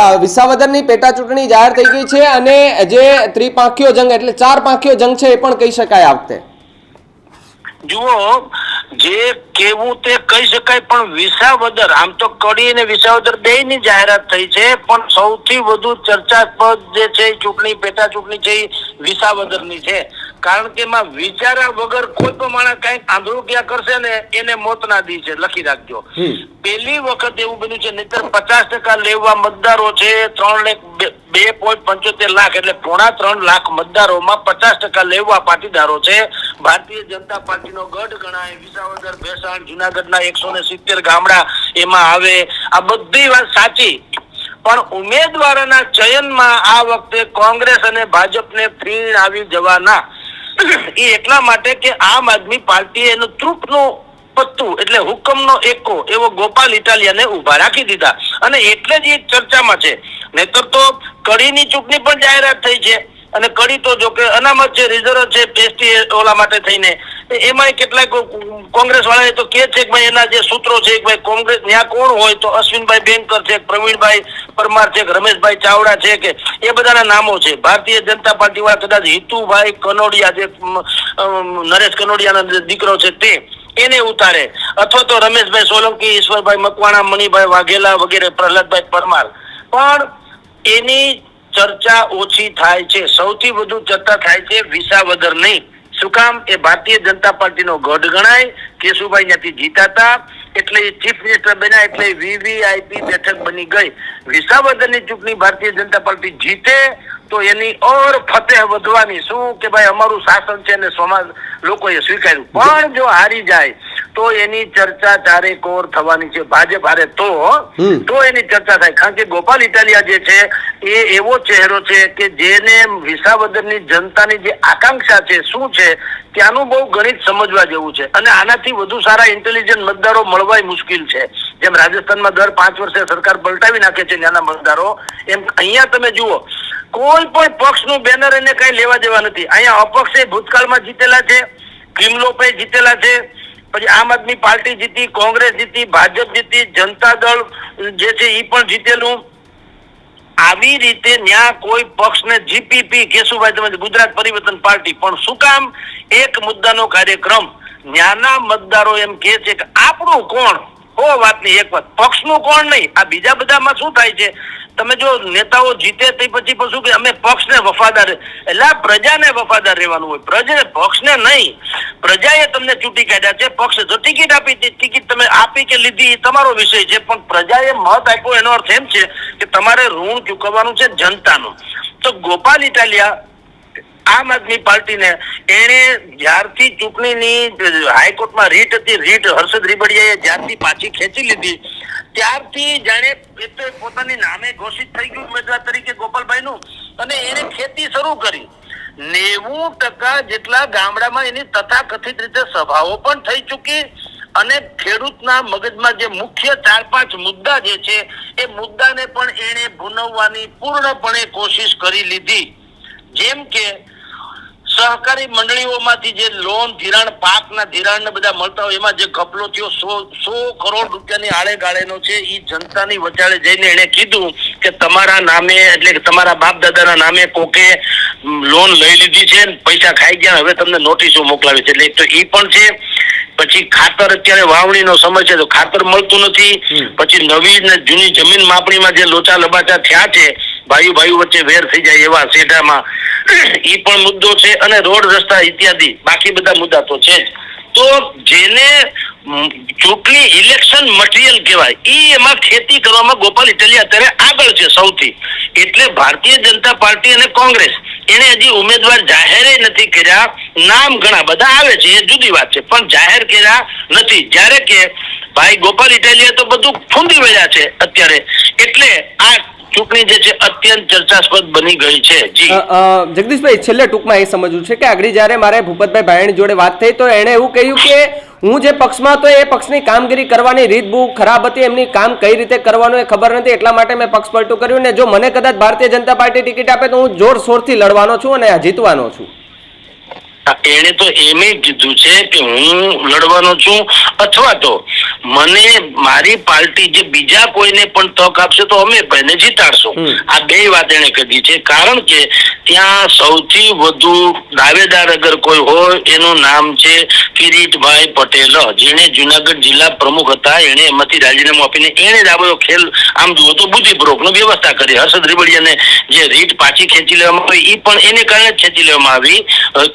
આ વિસાવદરની પેટા ચૂંટણી જાહેર થઈ ગઈ છે અને જે ત્રિપાંખીયો જંગ, એટલે ચાર પાંખીયો જંગ છે એ પણ કહી શકાય આ વખતે. જુઓ જે કેવું તે કહી શકાય પણ વિસાવદર આમ તો કડી અને વિસાવદર બે ની જાહેરાત થઈ છે પણ સૌથી વધુ ચર્ચાસ્પદ જે છે ચૂંટણી પેટા ચૂંટણી છે એ વિસાવદરની છે. કારણ કે એમાં વિચાર્યા વગર કોઈ પણ માણસ કંઈક આંધળું ક્યાં કરશે ને એને મોતના દી છે લખી રાખજો. પેલી વખત એવું બન્યું છે નહીતર પચાસ ટકા લેવા મતદારો છે ત્રણ લાખ બે- પોઈન્ટ પંચોતેર લાખ એટલે પોણા ત્રણ લાખ મતદારોમાં પચાસ ટકા લેવા પાટીદારો છે. ભારતીય જનતા પાર્ટીનો ગઢ ગણાય, વિસાવદર, ભેસાણ, જુનાગઢના એકસો ને સિત્તેર ગામડા એમાં આવે. આ બધી વાત સાચી. પણ ઉમેદવારોના ચયનમાં આ વખતે કોંગ્રેસ અને ભાજપને ફીણ આવી જવાના. એ એટલા માટે કે આમ આદમી પાર્ટીએ એનું તૃપ્તનું પત્તું એટલે હુકમનો એકો એવો ગોપાલ ઇટાલિયાને ઊભા રાખી દીધા. અને એટલે જ એ ચર્ચામાં છે. નહીતર તો કડીની ચૂંટણી પણ જાહેરાત થઈ છે. અને કડી તો જો કે અનામત છે રિઝર્વ છે એસટી ઓલા માટે થઈને એમાં કેટલાક કોંગ્રેસ વાળા તો કે છે ભાઈ એના જે સૂત્રો છે ભાઈ કોંગ્રેસ ત્યાં કોણ હોય? તો અશ્વિનભાઈ બેનકર છે, પ્રવીણભાઈ પરમાર છે રમેશભાઈ ચાવડા છે, કે એ બધાના નામો છે. ભારતીય જનતા પાર્ટી વાળા કદાચ હિતુભાઈ કનોડિયા જે નરેશ કનોડિયાનો દીકરો છે તે, એને ઉતારે. અથવા તો રમેશભાઈ સોલંકી, ઈશ્વરભાઈ મકવાણા, મણિભાઈ વાઘેલા વગેરે, પ્રહલાદભાઈ પરમાર. પણ એની ચર્ચા ઓછી થાય છે. સૌથી વધુ ચર્ચા થાય છે વિસાવદર નહીં. શું કામ? એ ભારતીય જનતા પાર્ટીનો ગઢ ગણાય. કેશુભાઈ ત્યાંથી જીતાતા. એટલે ચીફ મિનિસ્ટર બન્યા એટલે વીવીઆઈપી બેઠક બની ગઈ. વિસાવદરની ચૂંટણી ભારતીય જનતા પાર્ટી જીતે તો એની ઓર ફતેહ વધવાની. શું કે ભાઈ અમારું શાસન છે અને સમાજ લોકોએ સ્વીકાર્યું. પણ જો હારી જાય તો એની ચર્ચા ચારે કોર થવાની છે. ભાજપ હારે તો તો એની ચર્ચા થાય. કારણ કે ગોપાલ ઇટાલિયા જે છે એ એવો ચહેરો છે કે જેને વિસાવદરની જનતાની જે આકાંક્ષા છે શું છે ત્યાંનું બહુ ગણિત સમજવા જેવું છે. અને આનાથી વધુ સારા ઇન્ટેલિજન્ટ મતદારો મળવાય મુશ્કેલ છે. જેમ રાજસ્થાનમાં દર પાંચ વર્ષે સરકાર પલટાવી નાખે છે ત્યાંના મતદારો એમ અહીંયા તમે જુઓ કોઈ પણ પક્ષનું બેનર એને કઈ લેવા દેવા નથી. અહીંયા અપક્ષે ભૂતકાળમાં જીતેલા છે કિમલોપે જીતેલા છે પછી આમ આદમી પાર્ટી જીતી, કોંગ્રેસ જીતી, ભાજપ જીતી, જનતા દળ જે છે એ પણ જીતેલું. આવી રીતે ન્યા કોઈ પક્ષને જીપીપી, કેશુભાઈ તમે ગુજરાત પરિવર્તન પાર્ટી, પણ શું કામ? એક મુદ્દાનો કાર્યક્રમ. ન્યાના મતદારો એમ કે છે કે આપણું કોણ? હો નહીં એક વાત. પક્ષનું કોણ નહીં? આ બીજા બધામાં શું થાય છે? તમે જો નેતાઓ જીતે તે પછી પછી કે અમે પક્ષને વફાદાર એટલે પ્રજાને વફાદાર રહેવાનું હોય. પ્રજાને પક્ષને નહીં. પ્રજાએ તમને ચૂંટી કાઢ્યા છે, પક્ષ જો ટિકિટ આપી ટિકિટ તમે આપી કે લીધી એ તમારો વિષય છે, પણ પ્રજાએ મત આપ્યો એનો અર્થ એમ છે કે તમારે ઋણ ચૂકવવાનું છે જનતાનું. તો ગોપાલ ઇટાલિયા, આમ આદમી પાર્ટીને એણે જ્યારથી ચૂંટણીની હાઈકોર્ટમાં રીટ હતી, રીટ હર્ષદ રીબડિયાએ જ્યારથી પાછી ખેંચી લીધી, ત્યારથી જાણે પોતાની નામે ઘોષિત થઈ ગયું ઉમેદવાર તરીકે ગોપાલભાઈનું, અને એને ખેતી શરૂ કરી. નેવું ટકા જેટલા ગામડામાં એની તથાકથિત રીતે સભાઓ પણ થઈ ચૂકી અને ખેડૂતના મગજમાં જે મુખ્ય ચાર પાંચ મુદ્દા જે છે, એ મુદ્દાને પણ એણે ભૂનવવાની પૂર્ણપણે કોશિશ કરી લીધી. જેમ કે સહકારી મંડળીઓમાંથી જે લોન, ધિરાણ, પાકના ધિરાણ ને બધા મળતા હોય, એમાં જે ઘપલો થયો, સો સો કરોડ રૂપિયાની આળે ગાળેનો છે એ જનતાની વચાળે જઈને એને કીધું કે તમારા નામે, એટલે કે તમારા બાપ દાદાના નામે કોકે લોન લઈ લીધી છે પૈસા ખાઈ ગયા હવે તમને નોટિસો મોકલાવી છે. એટલે એક તો એ પણ છે પછી ખાતર અત્યારે વાવણીનો સમય છે તો ખાતર મળતું નથી. પછી નવી ને જૂની જમીન માપણીમાં જે લોચા લબાચા થયા છે ભાઈ ભાઈ વચ્ચે વેર થઈ જાય એવા સેઢામાં એ પણ મુદ્દો છે અને રોડ રસ્તા ઇત્યાદિ બાકી બધા મુદ્દા તો છે જ. તો જેને ચૂંટણી ઇલેક્શન મટીરિયલ કહેવાય ઈ એમાં ખેતી કરવામાં ગોપાલ ઇટાલિયા અત્યારે આગળ છે સૌથી. એટલે ભારતીય જનતા પાર્ટી અને કોંગ્રેસ એને હજી ઉમેદવાર જાહેર નથી કર્યા, નામ ઘણા બધા આવે છે, એ જુદી વાત છે, પણ જાહેર કર્યા નથી. જ્યારે કે ભાઈ ગોપાલ ઇટાલિયા તો બધું ફૂંદી વળ્યા છે અત્યારે. એટલે ચૂંટણી જે છે, અત્યંત ચર્ચાસ્પદ બની ગઈ છે. જી. જગદીશભાઈ, છેલ્લે ટૂંકમાં એ સમજવું છે કે આગળ જ્યારે મારે ભૂપતભાઈ ભાયણી જોડે વાત થઈ, તો એણે એવું કહ્યું કે હું જે પક્ષમાં હતો એ પક્ષની કામગીરી કરવાની રીત બહુ ખરાબ હતી, એમની કામ કઈ રીતે કરવાનું એ ખબર નથી, એટલા માટે મેં પક્ષ પલટું કર્યું ને જો મને કદાચ ભારતીય જનતા પાર્ટી ટિકિટ આપે તો હું જોરશોરથી લડવાનો છું અને જીતવાનો છું. એણે તો એમ કીધું છે કે હું લડવાનો છું અથવા તો મને મારી પાર્ટી જે બીજા કોઈને પણ તક આપશે તો અમે એને જીતાડશું. આ બે વાત એને કીધી છે. કારણ કે ત્યાં સૌથી વધુ દાવેદાર અગર કોઈ હોય એનું નામ છે કિરીટભાઈ પટેલ. જેણે જુનાગઢ જિલ્લા પ્રમુખ હતા એને એમાંથી રાજીનામું આપીને એને જ આ બધો ખેલ આમ જુઓ તો બુદ્ધિપૂર્વકનો વ્યવસ્થા કરી. હર્ષદ રીબડિયાને જે રીટ પાછી ખેંચી લેવામાં આવી એ પણ એને કારણે જ ખેંચી લેવામાં આવી. અ,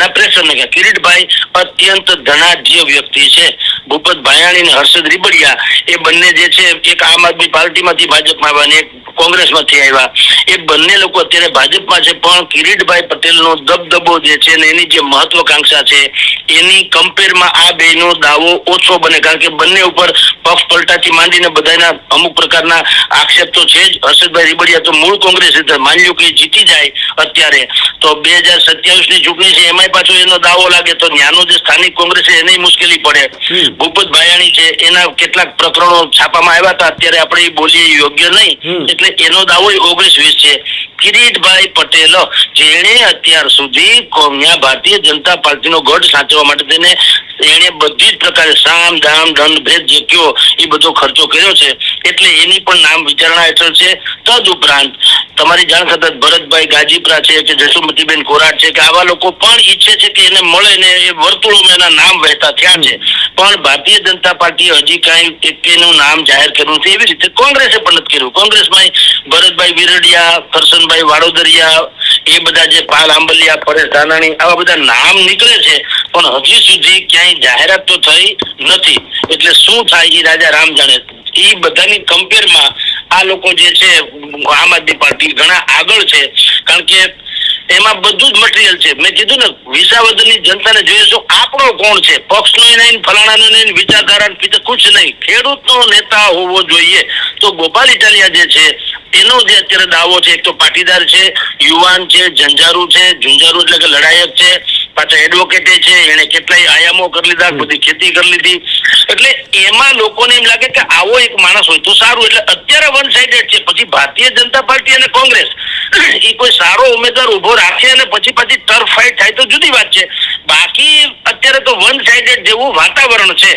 કિરીટભાઈના પ્રેશરને કારણે કિરીટભાઈ અત્યંત ધનાઢ્ય વ્યક્તિ છે. ભૂપત ભાયાણી અને હર્ષદ રીબડિયા એ બંને જે છે, એક આમ આદમી પાર્ટીમાંથી ભાજપમાં આવ્યા અને એક કોંગ્રેસમાંથી આવ્યા. એ બંને લોકો અત્યારે ભાજપમાં છે, પણ કિરીટભાઈ પટેલનો દબદબો જે છે ને એની જે મહત્વકાંક્ષા છે, એની કમ્પેરમાં આ બેનો દાવો ઓછો બને. કારણ કે બંને ઉપર પક્ષ પલટાથી માંડીને બધાના અમુક પ્રકારના આક્ષેપ તો છે જ. હર્ષદભાઈ રીબડિયા તો મૂળ કોંગ્રેસ માની લો કે જીતી જાય અત્યારે. તો બે હજાર સત્યાવીસની ચૂંટણી છે, એમાંય પાછો એનો દાવો લાગે તો ત્યાંનો જે સ્થાનિક કોંગ્રેસ છે એને મુશ્કેલી પડે. ભૂપત ભાયાણી છે એના કેટલાક પ્રકરણો છાપામાં આવ્યા હતા અત્યારે આપણે બોલીએ યોગ્ય નહીં. એટલે એનો દાવો ઓગણીસ વીસ છે. કિરીટભાઈ પટેલ, જેણે અત્યાર સુધી ભારતીય જનતા પાર્ટીનો ગઢ સાચવવા માટે તેને એને બધી જ પ્રકારે સામ દામ દંડ, ભેદ જે એ બધો ખર્ચો કર્યો છે. એટલે એની પણ નામ વિચારણા હેઠળ છે. તદ ઉપરાંત તમારી જાણ થતા ભરતભાઈ ગાજીપરા છે કે જસુમતીબેન કોરાટ છે કે આવા લોકો પણ ઈચ્છે છે કે એને મળે ને એ વર્તુળોમાં એના નામ વહેતા થયા છે. પણ ભારતીય જનતા પાર્ટીએ હજી કાંઈ એકેનું નામ જાહેર કર્યું નથી. એવી રીતે કોંગ્રેસે પણ નથી કર્યું. કોંગ્રેસમાં ભરતભાઈ વિરડિયા કરશનભાઈ વાડોદરિયા, એ બધા જે પાલ આંબલિયા પરેશ ધાનાણી, આવા બધા નામ નીકળે છે, પણ હજી સુધી ક્યાંય જાહેરાત તો થઈ નથી. એટલે શું થાય એ રાજા રામ જાણે. એ બધાની કમ્પેરમાં આ લોકો જે છે, આમ આદમી પાર્ટી ઘણા આગળ છે. કારણ કે એમાં બધું જ મટીરિયલ છે. મેં કીધું ને, વિસાવદરની જનતાને જોઈએ છો આપણો કોણ છે? પક્ષનો નહીં ફલાણાનો નહીં વિચારધારા કુછ નહીં. ખેડૂતનો નેતા હોવો જોઈએ. તો ગોપાલ ઇટાલિયા જે છે એનો જે અત્યારે દાવો છે એક તો પાટીદાર છે યુવાન છે જંજારુ છે ઝુંઝારુ એટલે કે લડાયક છે પાછા એડવોકેટે છે એને કેટલાય આયામો કરી લીધા બધી ખેતી કરી લીધી. એટલે એમાં લોકોને એમ લાગે કે આવો એક માણસ હોય તો સારું. એટલે અત્યારે વન સાઇડેડ છે. પછી ભારતીય જનતા પાર્ટી અને કોંગ્રેસ એ કોઈ સારો ઉમેદવાર ઊભો રાખે અને પછી પછી ટર્ફ ફાઇટ થાય તો જુદી વાત છે. બાકી અત્યારે તો વન સાઇડેડ જેવું વાતાવરણ છે.